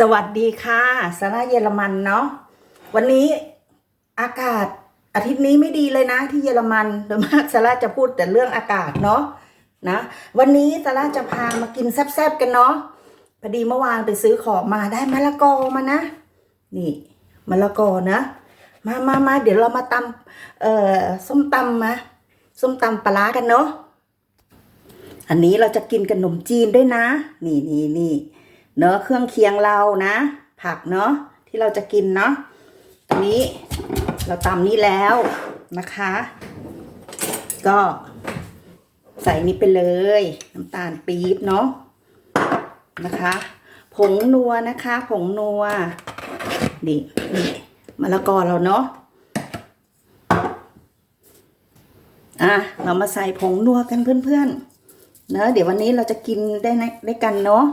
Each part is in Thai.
สวัสดีค่ะซาราเยอรมันเนาะวันนี้อากาศอาทิตย์นี้ไม่ดีเลยนะ ที่เยอรมันโดยมากซาราจะพูดแต่เรื่องอากาศเนาะนะ วันนี้ซาราจะพามากินแซ่บๆกันเนาะพอดีเมื่อวานไปซื้อของมาได้มะละกอมานะ นี่มะละกอนะ มามามาเดี๋ยวเรามาตำเอ่อส้มตำมาส้มตำปลาร้ากันเนาะอันนี้เราจะกินกับขนมจีนด้วยนะ นี่นี่นี่ เนื้อเครื่องเคียงเรานะ ผักเนาะที่เราจะกินเนาะตอนนี้เราตำนี้แล้วนะคะ ก็ใส่นี้ไปเลย น้ำตาลปี๊บเนาะนะคะ ผงนัวนะคะ ผงนัวนี่นี่มะละกอเราเนาะอะเรามาใส่ผงนัวกันเพื่อนๆเนอะเดี๋ยววันนี้เราจะกินได้นะได้กันเนาะ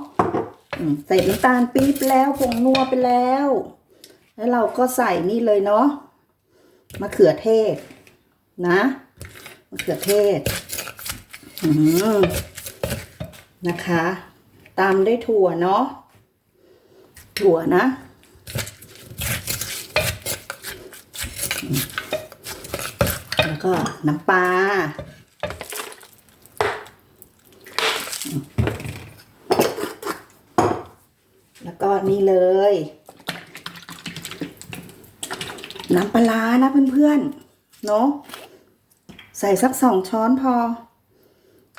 ใส่น้ำตาลปี๊บแล้วผงนัวไปแล้ว แล้วเราก็ใส่นี่เลยเนาะมะเขือเทศ นะมะเขือเทศอืมนะคะ ตามด้วยถั่วเนาะถั่วนะ แล้วก็น้ำปลา แล้วก็ นี่เลย น้ำปลาร้านะเพื่อนๆ เนาะใส่สักสองช้อนพอ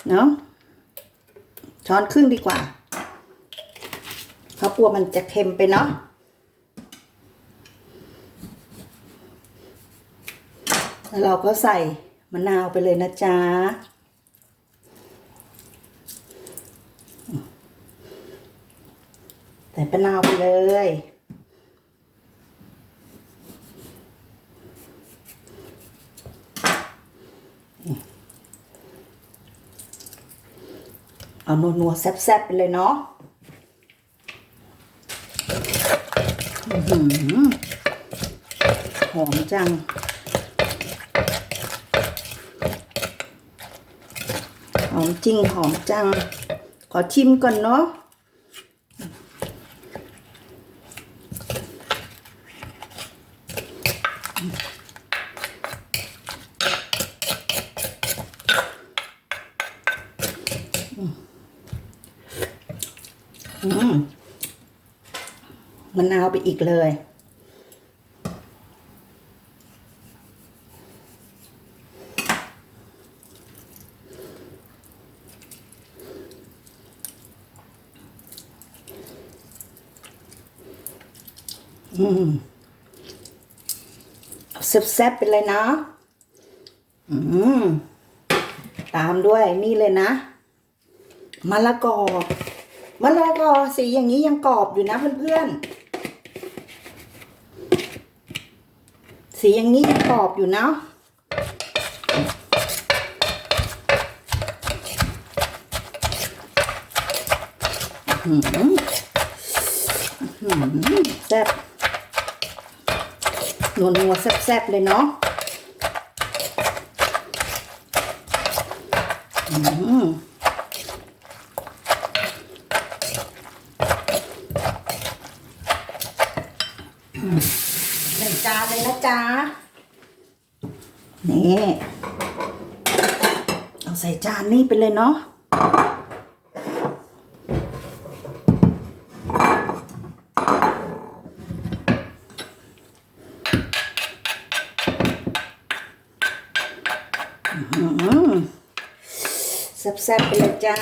เนาะช้อนครึ่งดีกว่าเพราะกลัวมันจะเค็มไปเนาะแล้วเราก็ใส่มะนาวไปเลยนะจ๊ะ ใส่มะนาวไปเลย เอานัวๆแซ่บๆไปเลยเนาะหหอมจังหอมจริงหอมจัง ขอชิมก่อนเนาะ มมะนาวไปอีกเลย อืมเอ แซ่บๆไปเลยนะอืมตามด้วยนี่เลยนะมะละกอมะละกอสีอย่างนี้ยังกรอบอยู่นะเพื่อนๆสีอย่างนี้ยังกรอบอยู่นะแซ่บ นัวนัวแซ่บๆเลยเนาะอื้อหือใส่จานเลยนะจ๊ะ นี่ เอาใส่จานนี่ไปเลยเนาะ อื้อหือแซ่บๆไปเลยจ้า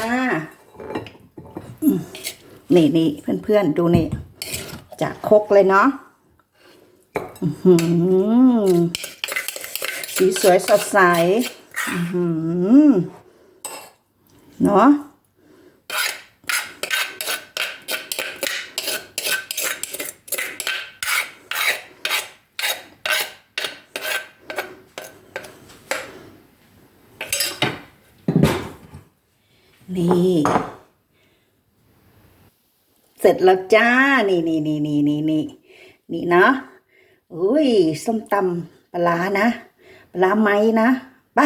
นี่นี่เพื่อนๆ ดูนี่ จากคกเลยเนาะสีสวยสดใสเนาะนี่ เสร็จแล้วจ้า นี่นี่นี่นี่นี่นี่นี่เนาะอุ้ยส้มตำปลานะ ปลาไหมนะไป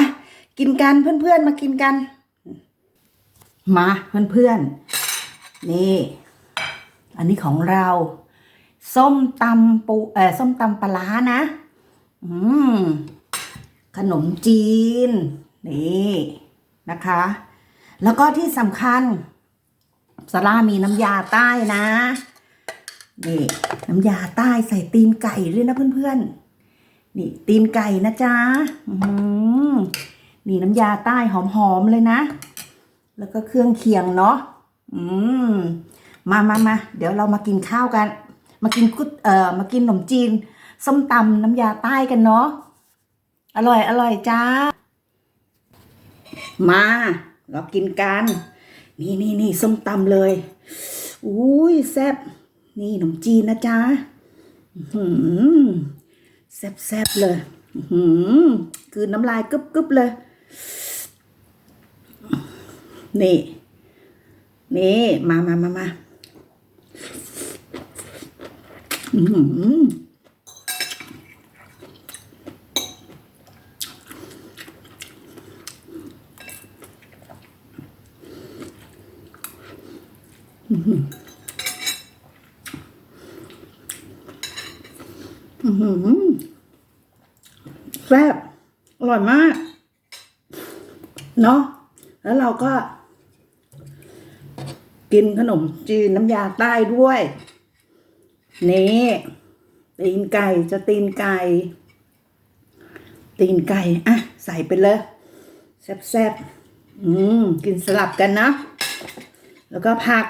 กินกันเพื่อนๆมากินกัน มาเพื่อนๆ นี่ อันนี้ของเรา ส้มตำปูเออส้มตำปลาร้านะ อืม ขนมจีน นี่นะคะ แล้วก็ที่สำคัญ สลามีน้ำยาใต้นะนี่น้ำยาใต้ใส่ตีนไก่ด้วยนะเพื่อนๆ นี่ตีนไก่นะจ๊ะอืมนี่น้ำยาใต้หอมๆเลยนะ แล้วก็เครื่องเคียงเนาะอืมมามามาเดี๋ยวเรามากินข้าวกัน มากินกุดเอ่อมากินขนมจีน ส้มตำน้ำยาใต้กันเนาะอร่อยอร่อยจ้า มา เรากินกัน นี่นี่นี่ส้มตำเลย อุ้ยแซ่บนี่ขนมจีนนะจ๊ะหืแซ่บแซ่บเลยหืคือน้ำลายกึบกึบเลย นี่ นี่ มามามามาอือหืออื้อหือแซ่บอ ร่อยมาก เนาะแล้วเราก็ กินขนมจีนน้ำยาใต้ด้วย นี่ตีนไก่จะตีนไก่ ตีนไก่อะใส่ไปเลยแซ่บๆอืมกินสลับกันนะ แล้วก็ผัก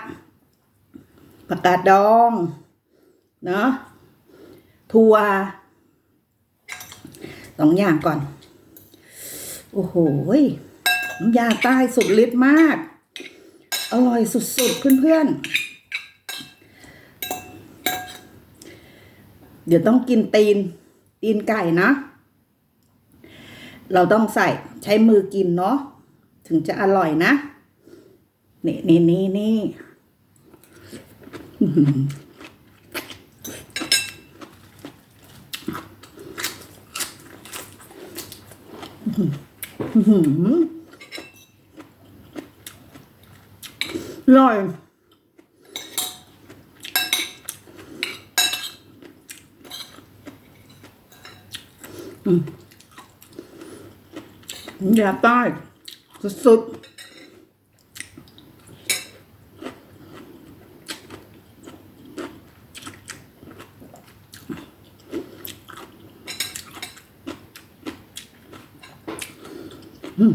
ผักกาดดอง เนาะถั่วสองอย่างก่อน โอ้โหยน้ำยาใต้สุดฤทธิ์มาก อร่อยสุดๆเพื่อนๆ เดี๋ยวต้องกินตีน ตีนไก่นะ เราต้องใส่ใช้มือกินเนาะ ถึงจะอร่อยนะ นี่นี่นี่นี่อื้อหื อร่อยอืมยาใต้สุดๆ อืม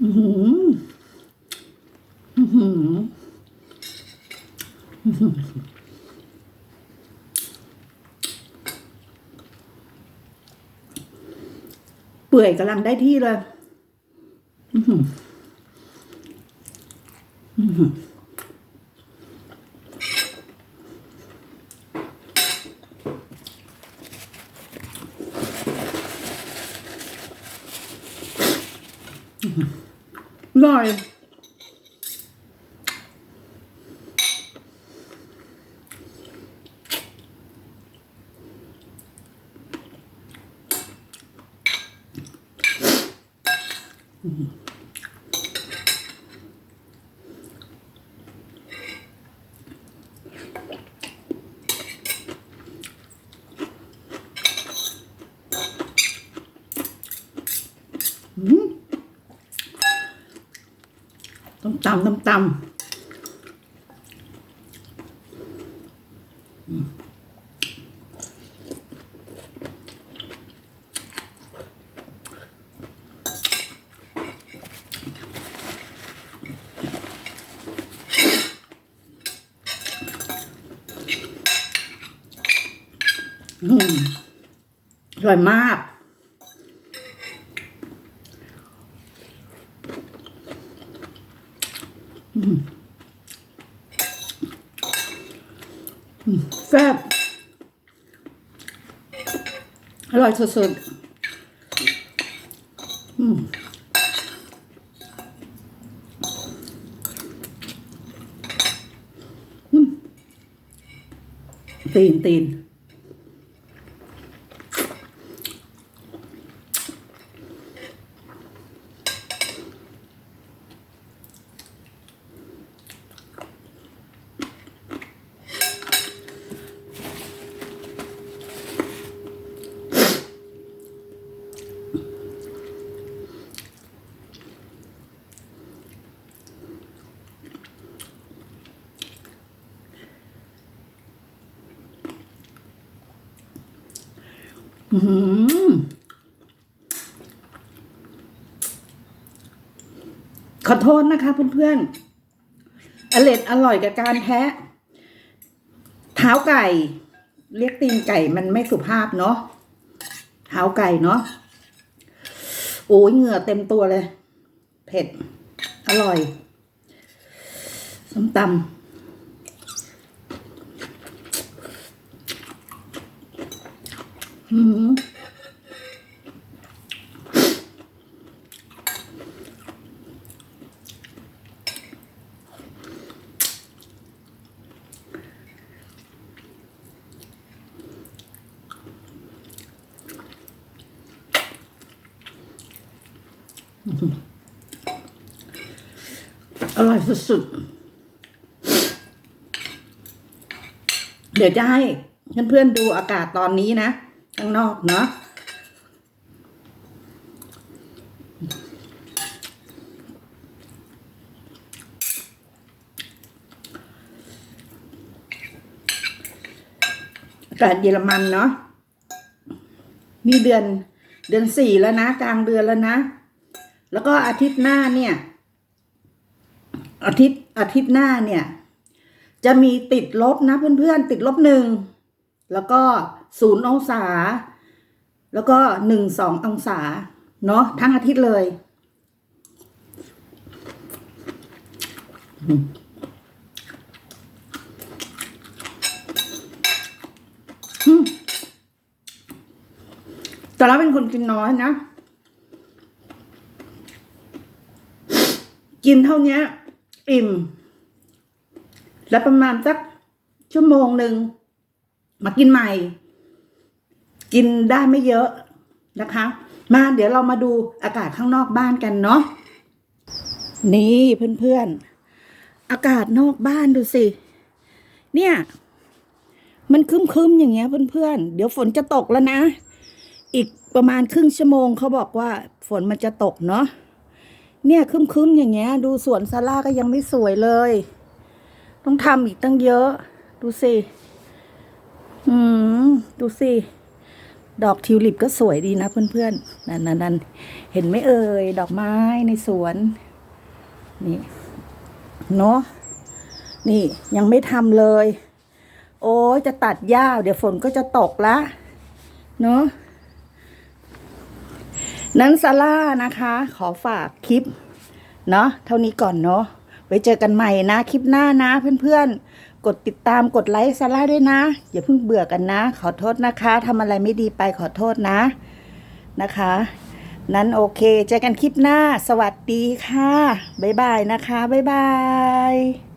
อื้อหืออื้อหืออื้อหือเปื่อยกำลังได้ที่เลยอื้อหืออื้อหืออร่อย ต้มตำต้มตำ อร่อยมาก แซ่บ อร่อยสุดๆอืมตีนตีน ขอโทษนะคะเพื่อนๆอเล็ดอร่อยกับการแทะเท้าไก่ เรียกตีนไก่มันไม่สุภาพเนาะเท้าไก่เนาะโอ้ยเหงื่อเต็มตัวเลย เผ็ด อร่อยส้มตำ อืมอร่อยสุดๆ เดี๋ยวจะให้เพื่อนๆดูอากาศตอนนี้นะางนอกเนาะอากาศเยอรมันเนาะนี่เดือนเดือนสี่แล้วนะ กลางเดือนแล้วนะ แล้วก็อาทิตย์หน้าเนี่ย อาทิตย์อาทิตย์หน้าเนี่ย จะมีติดลบนะเพื่อนๆติดลบหนึ่ง แล้วก็ศูนย์องศา แล้วก็หนึ่งสององศา เนาะทั้งอาทิตย์เลยอืมแต่เราเป็นคนกินน้อยนะ กินเท่านี้อิ่ม แล้วประมาณสักชั่วโมงหนึ่ง มากินใหม่ กินได้ไม่เยอะนะคะ มาเดี๋ยวเรามาดูอากาศข้างนอกบ้านกันเนาะนี่เพื่อนๆ อากาศนอกบ้านดูสิ เนี่ย มันคึ้มๆอย่างเงี้ยเพื่อนๆ เดี๋ยวฝนจะตกแล้วนะ อีกประมาณครึ่งชั่วโมงเขาบอกว่า ฝนมันจะตกเนาะเนี่ยคึ้มๆอย่างเงี้ย ดูสวนซาร่าก็ยังไม่สวยเลย ต้องทำอีกตั้งเยอะ ดูสิ อืม ดูสิ ดอกทิวลิปก็สวยดีนะเพื่อนๆนั่นนั่นนั่นเห็นไหมเอ่ย ดอกไม้ในสวน นี่ เนาะ นี่ยังไม่ทำเลย โอ้ยจะตัดหญ้า เดี๋ยวฝนก็จะตกละ เนาะ นั้นซาร่านะคะ ขอฝากคลิป เนาะ เท่านี้ก่อนเนาะ ไว้เจอกันใหม่นะ คลิปหน้านะเพื่อนๆ กดติดตามกดไลค์ซาร่าด้วยนะ อย่าเพิ่งเบื่อกันนะ ขอโทษนะคะทำอะไรไม่ดีไปขอโทษนะนะคะ นั้นโอเคเจอกันคลิปหน้า สวัสดีค่ะ บ๊ายบายนะคะ บ๊ายบาย